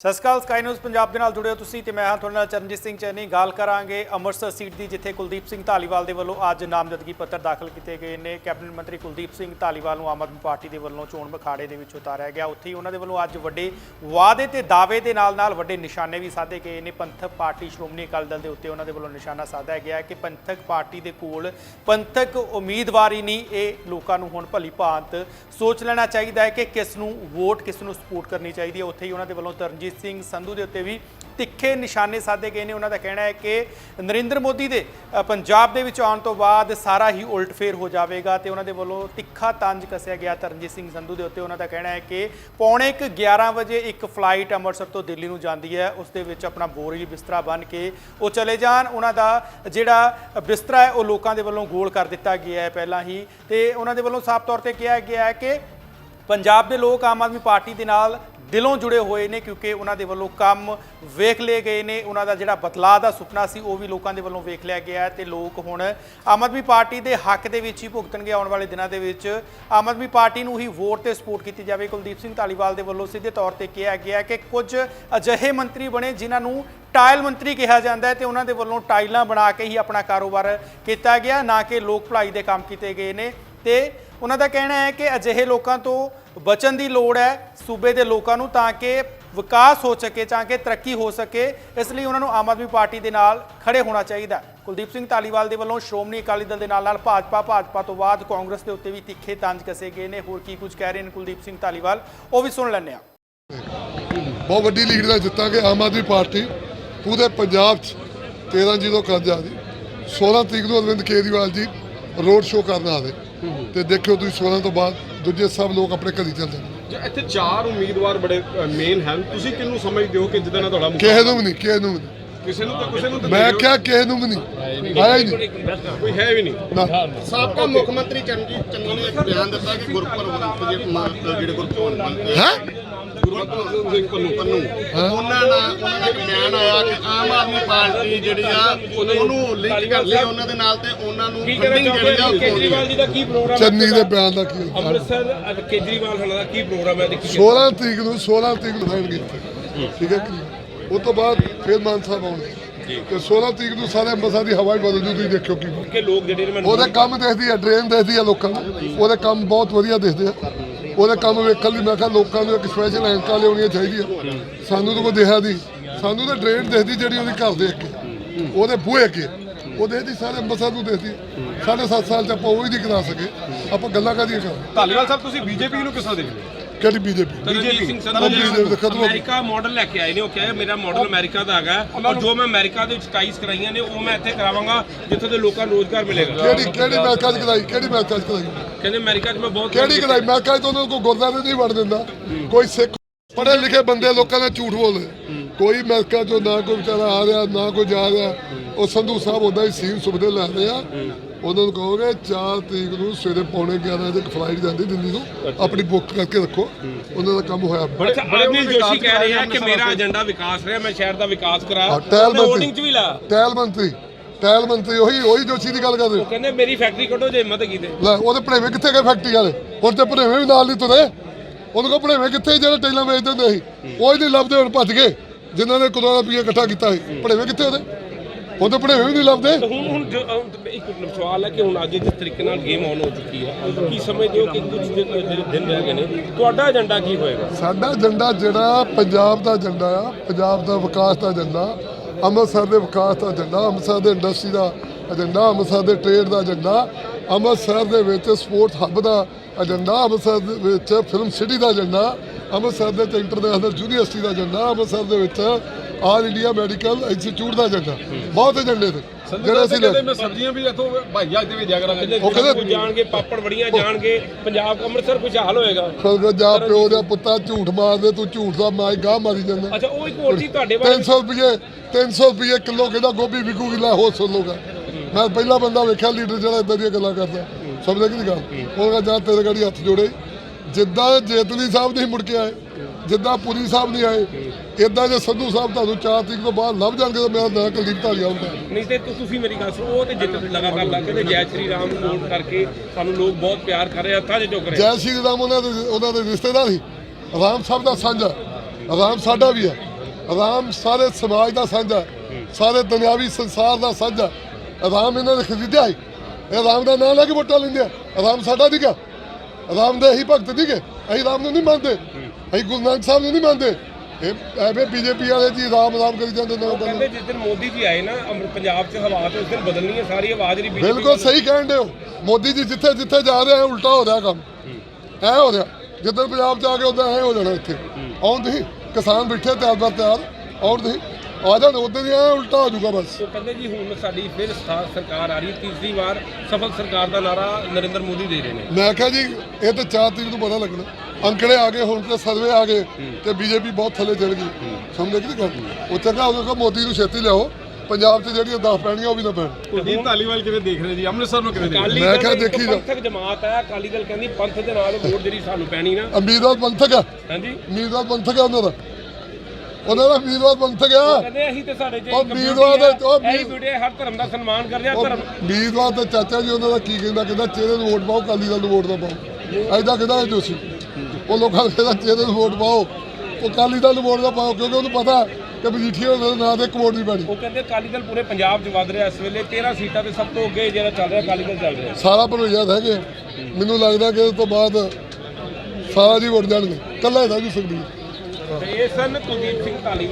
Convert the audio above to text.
ਸਤਿ ਸ਼੍ਰੀ ਅਕਾਲ ਸਕਾਈ ਨਿਊਜ਼ ਪੰਜਾਬ ਦੇ ਨਾਲ ਜੁੜੇ ਹੋ ਤੁਸੀਂ ਤੇ ਮੈਂ ਹਾਂ ਤੁਹਾਡੇ ਨਾਲ ਚਰਨਜੀਤ ਸਿੰਘ ਚੈਨੀ। ਗੱਲ ਕਰਾਂਗੇ ਅੰਮ੍ਰਿਤਸਰ ਸੀਟ ਦੀ, ਜਿੱਥੇ ਕੁਲਦੀਪ ਸਿੰਘ ਧਾਲੀਵਾਲ ਦੇ ਵੱਲੋਂ ਅੱਜ ਨਾਮਜ਼ਦਗੀ ਪੱਤਰ ਦਾਖਲ ਕੀਤੇ ਗਏ ਨੇ। ਕੈਬਨਿਟ ਮੰਤਰੀ ਕੁਲਦੀਪ ਸਿੰਘ ਧਾਲੀਵਾਲ ਨੂੰ ਆਮ ਆਦਮੀ ਪਾਰਟੀ ਦੇ ਵੱਲੋਂ ਚੋਣ ਮਖਾੜੇ ਦੇ ਵਿੱਚ ਉਤਾਰਿਆ ਗਿਆ। ਉੱਥੇ ਹੀ ਉਹਨਾਂ ਦੇ ਵੱਲੋਂ ਅੱਜ ਵੱਡੇ ਵਾਅਦੇ ਤੇ ਦਾਅਵੇ ਦੇ ਨਾਲ-ਨਾਲ ਵੱਡੇ ਨਿਸ਼ਾਨੇ ਵੀ ਸਾਧੇ ਗਏ ਨੇ। ਪੰਥਕ ਪਾਰਟੀ ਸ਼੍ਰੋਮਣੀ ਅਕਾਲੀ ਦਲ ਦੇ ਉੱਤੇ ਉਹਨਾਂ ਦੇ ਵੱਲੋਂ ਨਿਸ਼ਾਨਾ ਸਾਧਿਆ ਗਿਆ ਕਿ ਪੰਥਕ ਪਾਰਟੀ ਦੇ ਕੋਲ ਪੰਥਕ ਉਮੀਦਵਾਰੀ ਨਹੀਂ, ਇਹ ਲੋਕਾਂ ਨੂੰ ਹੁਣ ਭਲੀ ਭਾਂਤ ਸੋਚ ਲੈਣਾ ਚਾਹੀਦਾ ਹੈ ਕਿ ਕਿਸ ਨੂੰ ਵੋਟ, ਕਿਸ ਨੂੰ ਸਪੋਰਟ ਕਰਨੀ ਚਾਹੀਦੀ ਹੈ। ਉੱਥੇ ਹੀ ਉਹਨਾਂ ਦੇ ਵੱਲੋਂ ਤਰਨਜੀਤ ਸਿੰਘ ਸੰਧੂ ਦੇ ਉੱਤੇ ਵੀ ਤਿੱਖੇ ਨਿਸ਼ਾਨੇ ਸਾਧੇ ਗਏ ਨੇ। ਉਹਨਾਂ ਦਾ ਕਹਿਣਾ ਹੈ ਕਿ ਨਰਿੰਦਰ ਮੋਦੀ ਦੇ ਪੰਜਾਬ ਦੇ ਵਿੱਚ ਆਉਣ ਤੋਂ ਬਾਅਦ ਸਾਰਾ ਹੀ ਉਲਟਫੇਰ ਹੋ ਜਾਵੇਗਾ ਤੇ ਉਹਨਾਂ ਦੇ ਵੱਲੋਂ ਤਿੱਖਾ ਤੰਜ ਕੱਸਿਆ ਗਿਆ ਤਰਨਜੀਤ ਸਿੰਘ ਸੰਧੂ ਦੇ ਉੱਤੇ। ਉਹਨਾਂ ਦਾ ਕਹਿਣਾ ਹੈ ਕਿ ਪੌਣੇ ਕੁ 11 ਵਜੇ ਇੱਕ ਫਲਾਈਟ ਅੰਮ੍ਰਿਤਸਰ ਤੋਂ ਦਿੱਲੀ ਨੂੰ ਜਾਂਦੀ ਹੈ। ਉਸ ਦੇ ਵਿੱਚ ਆਪਣਾ ਬੋਰੀ ਬਿਸਤਰਾ ਬਣ ਕੇ ਉਹ ਚਲੇ ਜਾਣ। ਉਹਨਾਂ ਦਾ ਜਿਹੜਾ ਬਿਸਤਰਾ ਹੈ, ਉਹ ਲੋਕਾਂ ਦੇ ਵੱਲੋਂ ਗੋਲ ਕਰ ਦਿੱਤਾ ਗਿਆ ਹੈ ਪਹਿਲਾਂ ਹੀ। ਤੇ ਉਹਨਾਂ ਦੇ ਵੱਲੋਂ ਸਾਫ਼ ਤੌਰ ਤੇ ਕਿਹਾ ਗਿਆ ਹੈ ਕਿ ਪੰਜਾਬ ਦੇ ਲੋਕ ਆਮ ਆਦਮੀ ਪਾਰਟੀ ਦੇ ਨਾਲ ਦਿਲੋਂ ਜੁੜੇ ਹੋਏ ਨੇ ਕਿਉਂਕਿ ਉਹਨਾਂ ਦੇ ਵੱਲੋਂ ਕੰਮ ਵੇਖ ਲਏ ਗਏ ਨੇ। ਉਹਨਾਂ ਦਾ ਜਿਹੜਾ ਬਦਲਾਅ ਦਾ ਸੁਪਨਾ ਸੀ, ਉਹ ਵੀ ਲੋਕਾਂ ਦੇ ਵੱਲੋਂ ਵੇਖ ਲਿਆ ਗਿਆ ਹੈ ਤੇ ਲੋਕ ਹੁਣ ਆਮ ਆਦਮੀ ਪਾਰਟੀ ਦੇ ਹੱਕ ਦੇ ਵਿੱਚ ਹੀ ਭੁਗਤਣਗੇ ਆਉਣ ਵਾਲੇ ਦਿਨਾਂ ਦੇ ਵਿੱਚ। ਆਮ ਆਦਮੀ ਪਾਰਟੀ ਨੂੰ ਹੀ ਵੋਟ ਤੇ ਸਪੋਰਟ ਕੀਤੀ ਜਾਵੇ। ਕੁਲਦੀਪ ਸਿੰਘ ਧਾਲੀਵਾਲ ਦੇ ਵੱਲੋਂ ਸਿੱਧੇ ਤੌਰ ਤੇ ਕਿਹਾ ਗਿਆ ਕਿ ਕੁਝ ਅਜਿਹੇ ਮੰਤਰੀ ਬਣੇ ਜਿਨ੍ਹਾਂ ਨੂੰ ਟਾਇਲ ਮੰਤਰੀ ਕਿਹਾ ਜਾਂਦਾ ਹੈ ਤੇ ਉਹਨਾਂ ਦੇ ਵੱਲੋਂ ਟਾਇਲਾਂ ਬਣਾ ਕੇ ਹੀ ਆਪਣਾ ਕਾਰੋਬਾਰ ਕੀਤਾ ਗਿਆ, ਨਾ ਕਿ ਲੋਕ ਭਲਾਈ ਦੇ ਕੰਮ ਕੀਤੇ ਗਏ ਨੇ। ਤੇ ਉਹਨਾਂ ਦਾ ਕਹਿਣਾ ਹੈ ਕਿ ਅਜਿਹੇ ਲੋਕਾਂ ਤੋਂ ਬਚਣ ਦੀ ਲੋੜ ਹੈ ਸੂਬੇ ਦੇ ਲੋਕਾਂ ਨੂੰ ਤਾਂ ਕਿ ਵਿਕਾਸ ਹੋ ਸਕੇ, ਤਾਂ ਕਿ ਤਰੱਕੀ ਹੋ ਸਕੇ। ਇਸ ਲਈ ਉਹਨਾਂ ਨੂੰ ਆਮ ਆਦਮੀ ਪਾਰਟੀ ਦੇ ਨਾਲ ਖੜੇ ਹੋਣਾ ਚਾਹੀਦਾ ਕੁਲਦੀਪ ਸਿੰਘ ਧਾਲੀਵਾਲ ਦੇ ਵੱਲੋਂ ਸ਼੍ਰੋਮਣੀ ਅਕਾਲੀ ਦਲ ਦੇ ਨਾਲ ਨਾਲ ਭਾਜਪਾ ਭਾਜਪਾ ਤੋਂ ਬਾਅਦ ਕਾਂਗਰਸ ਦੇ ਉੱਤੇ ਵੀ ਤਿੱਖੇ ਤੰਜ ਕਸੇ ਗਏ ਨੇ। ਹੋਰ ਕੀ ਕੁਝ ਕਹਿ ਰਹੇ ਨੇ ਕੁਲਦੀਪ ਸਿੰਘ ਧਾਲੀਵਾਲ? ਉਹ ਵੀ ਸੁਣ ਲੈਂਦੇ ਹਾਂ। ਬਹੁਤ ਵੱਡੀ ਲੀਡ ਨਾਲ ਜਿੱਤਾਂਗੇ ਆਮ ਆਦਮੀ ਪਾਰਟੀ ਪੂਰੇ ਪੰਜਾਬ 'ਚ 13 ਜ਼ੀਰੋ ਕਰ ਜਾ ਰਹੀ 16 ਤਰੀਕ ਨੂੰ ਅਰਵਿੰਦ ਕੇਜਰੀਵਾਲ ਜੀ ਰੋਡ ਸ਼ੋਅ ਕਰਨ ਆਵੇ ਤੇ ਦੇਖਿਓ ਤੁਸੀਂ 16 ਤੋਂ ਬਾਅਦ ਦੂਜੇ ਸਭ ਲੋਕ ਆਪਣੇ ਘਰੀ ਚੱਲ ਜਾਣਗੇ ਜੇ ਇੱਥੇ ਚਾਰ ਉਮੀਦਵਾਰ ਬੜੇ ਮੇਨ ਹਨ। ਤੁਸੀਂ ਕਿਹਨੂੰ ਸਮਝਦੇ ਹੋ ਕਿ ਜਿਹਦੇ ਨਾਲ ਤੁਹਾਡਾ ਕਿਸੇ ਨੂੰ ਵੀ ਨਹੀਂ ਕਿਸੇ ਨੂੰ ਵੀ ਨਹੀਂ। ਕਿਸੇ ਨੂੰ ਤਾਂ ਕਿਸੇ ਨੂੰ ਤਾਂ ਮੈਂ। ਕਿਹਾ ਕਿਸੇ ਨੂੰ ਵੀ ਨਹੀਂ। ਆਇਆ ਹੀ ਨਹੀਂ। ਕੋਈ ਹੈ ਵੀ ਨਹੀਂ। ਨਾ। ਸਾਬਕਾ ਮੁੱਖ ਮੰਤਰੀ ਚਰਨਜੀਤ ਚੰਨੀ ਨੇ ਇੱਕ ਬਿਆਨ ਦਿੱਤਾ ਕਿ ਗੁਰਪੁਰਬ ਜਿਹੜੇ ਗੁਰਪੁਰਬ ਹੈ? ਗੁਰਪੁਰਬ ਸਿੰਘ ਪੰਨੂ ਪੰਨੂ ਉਹਨਾਂ ਦਾ ਉਹਨਾਂ ਦਾ ਇੱਕ ਬਿਆਨ ਆਇਆ ਕਿ ਆਮ ਆਦਮੀ ਪਾਰਟੀ ਜਿਹੜੀ ਆ ਉਹਨੂੰ ਲਿੰਕ ਕਰ ਲਈ ਉਹਨਾਂ ਦੇ ਨਾਲ ਤੇ ਉਹਨਾਂ ਨੂੰ ਫੰਡਿੰਗ ਜਿਹੜੀ ਆ ਉਹ ਕੇਜਰੀਵਾਲ ਜੀ ਦਾ ਕੀ ਪ੍ਰੋਗਰਾਮ ਚੰਨੀ ਦੇ ਬਿਆਨ ਦਾ ਕੀ? ਅੰਮ੍ਰਿਤਸਰ ਅੱਜ ਕੇਜਰੀਵਾਲ ਹਣਾ ਦਾ ਕੀ ਪ੍ਰੋਗਰਾਮ ਹੈ? ਦੇਖੀ 16 ਤਰੀਕ ਨੂੰ 16 ਤਰੀਕ ਨੂੰ ਰਹਿਣਗੇ ਇੱਥੇ ਠੀਕ ਹੈ? ਉਸ ਤੋਂ ਬਾਅਦ ਫਿਰ ਮਾਨ ਸਾਹਿਬ ਆਉਣਗੇ। ਤੇ 16 ਤਰੀਕ ਨੂੰ ਸਾਰੇ ਅੰਮ੍ਰਿਤਸਰ ਦੀ ਹਵਾ ਹੀ ਬਦਲ ਜੂ ਤੁਸੀਂ ਦੇਖਿਓ ਕੀ ਲੋਕ ਜਿਹੜੇ ਉਹਦੇ ਕੰਮ ਦੇਖਦੀ ਆ ਡਰੇਨ ਦੇਖਦੀ ਆ ਲੋਕਾਂ ਨੂੰ ਉਹਦੇ ਕੰਮ ਬਹੁਤ ਵਧੀਆ ਦੇਖਦੇ ਆ। ਉਹਦੇ ਕੰਮ ਵੇਖਣ ਲਈ ਮੈਂ ਕਿਹਾ ਲੋਕਾਂ ਨੂੰ ਇੱਕ ਸਪੈਸ਼ਲ ਐਂਕਾਂ ਲਿਆਉਣੀਆਂ ਚਾਹੀਦੀਆਂ। ਸਾਨੂੰ ਤਾਂ ਕੋਈ ਦੇਖਿਆ ਦੀ ਸਾਨੂੰ ਤਾਂ ਡਰੇਨ ਦੇਖਦੀ ਜਿਹੜੀ ਉਹਦੇ ਘਰ ਦੇ ਅੱਗੇ ਉਹਦੇ ਬੂਹੇ ਅੱਗੇ। ਉਹ ਦੇਖਦੀ ਸਾਰੇ ਅੰਮ੍ਰਿਤਸਰ ਨੂੰ ਦੇਖਦੀ। ਸਾਢੇ ਸੱਤ ਸਾਲ ਚ ਆਪਾਂ ਉਹ ਹੀ ਨਹੀਂ ਕਰਾ ਸਕੇ। ਆਪਾਂ ਗੱਲਾਂ ਕਾਹਦੀਆਂ ਕਰਾਂ ਧਾਲੀਵਾਲ ਸਾਹਿਬ, ਤੁਸੀਂ ਬੀਜੇਪੀ ਨੂੰ ਕਿਸ ਤਰ੍ਹਾਂ ਦੇਖਦੇ ਹੋ? ਕਿਹੜੀ ਬੀਜੇਪੀ। ਤਰਨਜੀਤ ਸਿੰਘ ਸੰਧੂ ਗਈ। ਅਮਰੀਕਾ ਮਾਡਲ ਲੈ ਕੇ ਆਏ ਨੇ ਉਹ ਕਹੇ ਮੇਰਾ ਮਾਡਲ ਅਮਰੀਕਾ ਦਾ ਹੈਗਾ ਔਰ ਜੋ ਮੈਂ ਅਮਰੀਕਾ ਦੇ ਵਿੱਚ ਟਾਈਸ ਕਰਾਈਆਂ ਨੇ ਉਹ ਮੈਂ ਇੱਥੇ ਕਰਾਵਾਂਗਾ ਜਿੱਥੇ ਦੇ ਲੋਕਾਂ ਨੂੰ ਰੋਜ਼ਗਾਰ ਮਿਲੇਗਾ। ਕਿਹੜੀ ਕਿਹੜੀ ਮੈਚਾਂ ਚ ਕਰਾਈ? ਕਿਹੜੀ ਮੈਚਾਂ ਚ ਕਰਾਈ? ਕਹਿੰਦੇ ਅਮਰੀਕਾ 'ਚ ਮੈਂ ਬਹੁਤ ਕਿਹੜੀ ਕਰਾਈ? ਮੈਂ ਕਹਾਂ ਤਾਂ ਉਹਨਾਂ ਨੂੰ ਕੋਈ ਗੁਰਦਾਰੇ ਨਹੀਂ ਵੜ ਦਿੰਦਾ। ਕੋਈ ਸਿੱਖ ਪੜ੍ਹੇ ਲਿਖੇ ਬੰਦੇ ਲੋਕਾਂ ਦਾ ਝੂਠ ਬੋਲਦੇ ਕੋਈ ਅਮਰੀਕਾ ਚੋਂ ਨਾ ਕੋਈ ਵਿਚਾਰਾ ਆ ਰਿਹਾ ਨਾ ਕੋਈ ਜਾ ਰਿਹਾ। ਉਹ ਸੰਧੂ ਸਾਹਿਬ ਉਹਦਾ ਹੀ ਸੀਨ ਸੁਭਦੇ ਲੈ ਰਹੇ ਆ। ਉਹਨਾਂ ਨੂੰ ਕਹੋਗੇ 4 ਤਰੀਕ ਨੂੰ ਸਵੇਰੇ ਪੌਣੇ 11 ਵਜੇ ਇੱਕ ਫਲਾਈਟ ਜਾਂਦੀ ਦਿੱਲੀ ਨੂੰ ਆਪਣੀ ਬੁੱਕ ਕਰਕੇ ਰੱਖੋ। ਉਹਨਾਂ ਦਾ ਕੰਮ ਹੋਇਆ। ਅਰਨਿਲ ਜੋਸ਼ੀ ਕਹਿ ਰਹੇ ਆ ਕਿ ਮੇਰਾ ਏਜੰਡਾ ਵਿਕਾਸ ਰਿਹਾ ਮੈਂ ਸ਼ਹਿਰ ਦਾ ਵਿਕਾਸ ਕਰਾ ਹਾਂ, ਟਹਿਲ ਮੈਂ ਮੰਤਰੀ। VOTING 'ਚ ਵੀ ਲਾ। ਟਹਿਲ ਮੰਤਰੀ। ਟਹਿਲ ਮੰਤਰੀ ਉਹੀ ਉਹੀ ਜੋਸ਼ੀ ਦੀ ਗੱਲ ਕਰਦੇ ਉਹ ਕਹਿੰਦੇ ਮੇਰੀ ਫੈਕਟਰੀ ਕੱਢੋ ਜੇ ਹਿੰਮਤ ਹੈਗੀ ਤੇ। ਲੈ ਉਹਦੇ ਭੜੇਵੇਂ ਕਿੱਥੇ ਗਏ ਫੈਕਟਰੀ ਵਾਲੇ? ਹੁਣ ਤੇ ਭੜੇਵੇਂ ਵੀ ਨਾਲ ਨਹੀਂ ਤੁਰੇ। ਉਹਨੂੰ ਕੋ ਭੜੇਵੇਂ ਕਿੱਥੇ ਜਿਹੜੇ ਟੈਲਾਂ ਵੇਚਦੇ ਹੁੰਦੇ ਸੀ? ਉਹ ਹੀ ਨਹੀਂ ਲੱਭਦੇ ਹੁਣ ਭੱਜ ਗਏ। ਜਿਨ੍ਹਾਂ ਨੇ ਕਰੋੜਾਂ ਰੁਪਏ ਇਕੱਠਾ ਕੀਤਾ ਸੀ। ਭੜੇਵੇਂ ਕਿੱਥੇ ਉਹਦੇ? ਹੁਣ ਤੇ ਭੜੇਵੇਂ ਵੀ ਨਹੀਂ ਲੱਭਦੇ। ਹੁਣ ਹੁਣ ਜੋ- ਅਹ ਇੱਕ ਸਵਾਲ ਹੈ ਕਿ ਹੁਣ ਅੱਜ ਜਿਸ ਤਰੀਕੇ ਨਾਲ ਗੇਮ ਆਨ ਹੋ ਚੁੱਕੀ ਹੈ ਕੀ ਸਮਝਦੇ ਹੋ ਕਿ ਕੁਝ ਦਿਨ ਜਿਹੜੇ ਦਿਨ ਰਹਿ ਗਏ ਨੇ? ਤੁਹਾਡਾ ਏਜੰਡਾ ਕੀ ਹੋਏਗਾ? ਸਾਡਾ ਏਜੰਡਾ ਜਿਹੜਾ ਪੰਜਾਬ ਦਾ ਏਜੰਡਾ ਆ ਪੰਜਾਬ ਦਾ ਵਿਕਾਸ ਦਾ ਏਜੰਡਾ ਅੰਮ੍ਰਿਤਸਰ ਦੇ ਵਿਕਾਸ ਦਾ ਏਜੰਡਾ ਅੰਮ੍ਰਿਤਸਰ ਦੇ ਇੰਡਸਟਰੀ ਦਾ ਏਜੰਡਾ ਅੰਮ੍ਰਿਤਸਰ ਦੇ ਟ੍ਰੇਡ ਦਾ ਏਜੰਡਾ ਅੰਮ੍ਰਿਤਸਰ ਦੇ ਵਿੱਚ ਸਪੋਰਟਸ ਹੱਬ ਦਾ ਏਜੰਡਾ ਅੰਮ੍ਰਿਤਸਰ ਦੇ ਵਿੱਚ ਫਿਲਮ ਸਿਟੀ ਦਾ ਏਜੰਡਾ ਅੰਮ੍ਰਿਤਸਰ ਦੇ ਇੰਟਰਨੈਸ਼ਨਲ ਯੂਨੀਵਰਸਿਟੀ ਦਾ ਏਜੰਡਾ ਅੰਮ੍ਰਿਤਸਰ ਦੇ ਵਿੱਚ ਆਲ ਇੰਡੀਆ ਮੈਡੀਕਲ ਇੰਸਟੀਚਿਊਟ ਦਾ ਏਜੰਡਾ ਬਹੁਤ ਏਜੰਡੇ ਨੇ ਜਿਹੜੇ ਅਸੀਂ ਲੈ- ਮੈਂ ਸਬਜ਼ੀਆਂ ਵੀ ਇੱਥੋਂ ਭਾਈਆ ਦੇ ਵੇਜਿਆ ਕਰਾਂਗੇ। ਉਹ ਕਹਿੰਦੇ- ਕੋਈ ਜਾਣਗੇ ਪਾਪੜ ਵੜੀਆਂ ਜਾਣਗੇ ਪੰਜਾਬ ਅੰਮ੍ਰਿਤਸਰ ਖੁਸ਼ਹਾਲ ਹੋਏਗਾ। ਜਾ ਪਿਓ ਦਾ ਪੁੱਤਾ ਝੂਠ ਮਾਰਦੇ ਤੂੰ ਝੂਠ ਦਾ ਮਾਈ ਗਾਹ ਮਾਰੀ ਜਾਂਦਾ। ਅੱਛਾ ਉਹ ਇੱਕ ਹੋਰ ਚੀਜ਼ ਤੁਹਾਡੇ ਬਾਰੇ 300 ਰੁਪਏ 300 ਰੁਪਏ ਕਿਲੋ ਕਹਿੰਦਾ ਗੋਭੀ ਵਿਕੂਗੀ ਲੈ ਹੋਰ ਸੁਣ ਲੋਗਾ ਮੈਂ ਪਹਿਲਾ ਬੰਦਾ ਵੇਖਿਆ ਲੀਡਰ ਜਿਹੜਾ ਇਦਾਂ ਦੀਆਂ ਗੱਲਾਂ ਕਰਦਾ। ਸਮਝਦੇ ਕਿ ਗੱਲ? ਉਹ ਕਹਿੰਦਾ ਜਾ ਤੇਰੇ ਗਾੜੀ ਹੱਥ ਜੋੜੇ। ਜਿੱਦਾਂ ਜੇਤਲੀ ਸਾਹਿਬ ਨਹੀਂ ਮੁੜ ਕੇ ਆਏ। ਜਿੱਦਾਂ ਪੁਰੀ ਸਾਹਿਬ ਨਹੀਂ ਆਏ ਇਦਾਂ ਜੇ ਸੰਧੂ ਸਾਹਿਬ ਤੁਹਾਨੂੰ 4 ਤਰੀਕ ਤੋਂ ਬਾਅਦ ਲੱਭ ਜਾਣਗੇ ਤਾਂ ਮੇਰਾ ਨਾਂ ਕੁਲਦੀਪ ਢਾਲੀਆ ਹੁੰਦਾ ਨਹੀਂ ਤੇ ਤੁ- ਤੁਸੀਂ ਮੇਰੀ ਗੱਲ ਸੁਣੋ ਉਹ ਤੇ ਜਿੱਤ ਲਗਾਤਾਰ ਲੱਗ ਕਹਿੰਦੇ ਜੈ ਸ਼੍ਰੀ ਰਾਮ ਨੂੰ ਵੋਟ ਕਰਕੇ ਸਾਨੂੰ ਲੋਕ ਬਹੁਤ ਪਿਆਰ ਕਰ ਰਹੇ ਆ ਹੱਥਾਂ 'ਚ ਚੁੱਕ ਰਹੇ ਆ। ਜੈ ਸ਼੍ਰੀ ਰਾਮ ਉਹਨਾਂ ਦੇ ਉਹਨਾਂ ਦੇ ਰਿਸ਼ਤੇਦਾਰ ਸੀ। ਰਾਮ ਸਾਹਿਬ ਦਾ ਸਾਂਝਾ ਰਾਮ ਸਾਡਾ ਵੀ ਹੈ। ਆਰਾਮ ਸਾਰੇ ਸਮਾਜ ਦਾ ਸਾਂਝਾ ਸਾਰੇ ਦੁਨਿਆਵੀ ਸੰਸਾਰ ਦਾ ਸਾਂਝਾ ਆਰਾਮ ਇਹਨਾਂ ਨੇ ਖਰੀਦਿਆ ਹੈ ਇਹ ਆਰਾਮ ਦਾ ਨਾਂ ਲੈ ਕੇ ਵੋਟਾਂ ਲੈਂਦੇ ਆ। ਆਰਾਮ ਸਾਡਾ ਨਹੀਂਗਾ ਆਰਾਮ ਦੇ ਹੀ ਭਗਤ ਨਹੀਂਗੇ ਅਸੀਂ ਰਾਮ ਨੂੰ ਨਹੀਂ ਮੰਨਦੇ। ਅਸੀਂ ਗੁਰੂ ਨਾਨਕ ਸਾਹਿਬ ਨੂੰ ਨਹੀਂ ਮੰਨਦੇ। ਇਹ ਐਵੇਂ ਬੀਜੇਪੀ ਵਾਲੇ ਜੀ ਰਾਮ ਰਾਮ ਕਰੀ ਜਾਂਦੇ ਨੇ ਉਹ ਕਹਿੰਦੇ ਜਿਸ ਦਿਨ ਮੋਦੀ ਜੀ ਆਏ ਨਾ ਅਮਰ ਪੰਜਾਬ 'ਚ ਹਵਾ ਤੇ ਉਸ ਦਿਨ ਬਦਲਣੀ ਹੈ ਸਾਰੀ ਆਵਾਜ਼ ਨਹੀਂ BJP ਬਿਲਕੁਲ ਸਹੀ ਕਹਿਣ ਹੋ। ਮੋਦੀ ਜੀ ਜਿੱਥੇ ਜਿੱਥੇ ਜਾ ਰਹੇ ਆ ਉਲਟਾ ਹੋ ਰਿਹਾ ਕੰਮ। ਐ ਹੋ ਰਿਹਾ। ਜਿੱਦਾਂ ਪੰਜਾਬ ਚ ਆ ਕੇ ਉਦਾਂ ਐ ਹੋ ਜਾਣਾ ਇੱਥੇ। ਆਉਣ ਤੁਸੀਂ ਕਿਸਾਨ ਬੈਠੇ ਤਿਆਰ ਬਰ ਤਿਆਰ। ਆਉਣ ਤੁਸੀਂ ਆ ਜਾਣ ਉਦਾਂ ਦੀ ਐ ਉਲਟਾ ਹੋ ਜਾਊਗਾ ਬਸ। ਉਹ ਕਹਿੰਦੇ ਜੀ ਹੁਣ ਸਾਡੀ ਫਿਰ ਸਥਾ- ਸਰਕਾਰ ਆ ਰਹੀ ਹੈ ਤੀਸਰੀ ਵਾਰ ਸਫਲ ਸਰਕਾਰ ਦਾ ਨਾਰਾ ਨਰਿੰਦਰ ਮੋਦੀ ਦੇ ਰਹੇ ਨੇ। ਮੈਂ ਕਿਹਾ ਜੀ ਇਹ ਤਾਂ ਚਾਰ ਤਰੀਕ ਨੂੰ ਪਤਾ ਲੱਗਣਾ। ਅੰਕੜੇ ਆ ਗਏ ਹੁਣ ਤੇ ਸਰਵੇ ਆ ਗਏ ਤੇ ਬੀਜੇਪੀ ਬਹੁਤ ਥੱਲੇ ਚਲ ਗਈ। ਸਮਝਦੇ ਕਿ ਗੱਲ? ਉਹ ਚੰਗਾ ਹੋ ਜਾਊਗਾ ਮੋਦੀ ਨੂੰ ਛੇਤੀ ਲਿਆਓ। ਪੰਜਾਬ 'ਚ ਜਿਹੜੀਆਂ 10 ਪੈਣੀਆਂ ਉਹ ਵੀ ਨਾ ਪੈਣ। ਕੁਲਦੀਪ ਧਾਲੀਵਾਲ ਕਿਵੇਂ ਦੇਖ ਰਹੇ ਜੀ? ਅੰਮ੍ਰਿਤਸਰ ਨੂੰ ਕਿਵੇਂ ਦੇਖ ਰਹੇ? ਮੈਂ ਕਿਹਾ ਦੇਖੀ ਜਾ- ਪੰਥਕ ਜਮਾਤ ਹੈ ਅਕਾਲੀ ਦਲ ਕਹਿੰਦੀ ਪੰਥ ਦੇ ਨਾਲ ਵੋਟ ਜਿਹੜੀ ਸਾਨੂੰ ਪੈਣੀ ਨਾ। ਉਮੀਦਵਾਰ ਪੰਥਕ ਆ ਹਾਂਜੀ। ਉਮੀਦਵਾਰ ਪੰਥਕ ਆ ਉਹਨਾਂ ਦਾ। ਉਹਨਾਂ ਦਾ ਉਮੀਦਵਾਰ ਪੰਥਕ ਆ। ਕਹਿੰਦੇ ਅਸੀਂ ਤੇ ਸਾਡੇ ਚ ਉਹ beauty ਹੈ, ਉਹ ਵੀਰ- ਹੈ, ਹਰ ਧਰਮ ਦਾ ਸਨਮਾਨ ਕਰਦੇ ਆ ਉਹ ਧਰਮ ਉਮੀਦਵਾਰ ਤਾਂ ਚਾਚਾ ਜੀ ਉਹਨਾਂ ਦਾ ਕੀ ਕਹਿੰਦਾ ਕਹਿੰਦਾ ਚਿਹਰੇ ਨੂੰ ਵੋਟ ਪਾਓ ਕਾਲੀ ਦਲ ਨੂੰ ਵੋਟ ਨਾ ਪਾਓ। ਐਦਾਂ ਕਹਿੰਦਾ ਇਹ ਜੋਸ਼ੀ ਉਹ ਲੋਕਾਂ ਨੂੰ ਕਹਿੰਦਾ ਚਿਹਰੇ ਨੂੰ ਵੋਟ ਪਾਓ ਉਹ ਕਾਲੀ ਦਲ ਨੂੰ ਵੋਟ ਨਾ ਪਾਓ ਕਿਉਂਕਿ ਉਹਨੂੰ ਪਤਾ ਕਿ ਮਜੀਠੀਆ ਉਹਨਾਂ ਦੇ ਨਾਂ ਤੇ ਇੱਕ ਵੋਟ ਨਹੀਂ ਪੈਣੀ। ਉਹ ਕਹਿੰਦੇ ਅਕਾਲੀ ਦਲ ਪੂਰੇ ਪੰਜਾਬ 'ਚ ਵੱਧ ਰਿਹਾ ਇਸ ਵੇਲੇ 13 ਸੀਟਾਂ ਤੇ ਸਭ ਤੋਂ ਅੱਗੇ ਜਿਹੜਾ ਚੱਲ ਰਿਹਾ ਅਕਾਲੀ ਦਲ ਚੱਲ ਰਿਹਾ। ਸਾਰਾ ਭਰੋਈਆ ਹੈਗੇ। ਮੈਨੂੰ ਲੱਗਦਾ ਕਿ ਇਸ ਤੋਂ ਬਾਅਦ ਸਾਰਾ ਜੀ ਵੋਟ ਜਾਣਗੇ। ਕੱਲਾ ਇਹਦਾ ਵੀ ਸੁਖਬੀਰ। ਤੇ ਇਹ ਸਨ ਕੁਲਦੀਪ ਸਿੰਘ ਧਾਲੀਵਾਲ।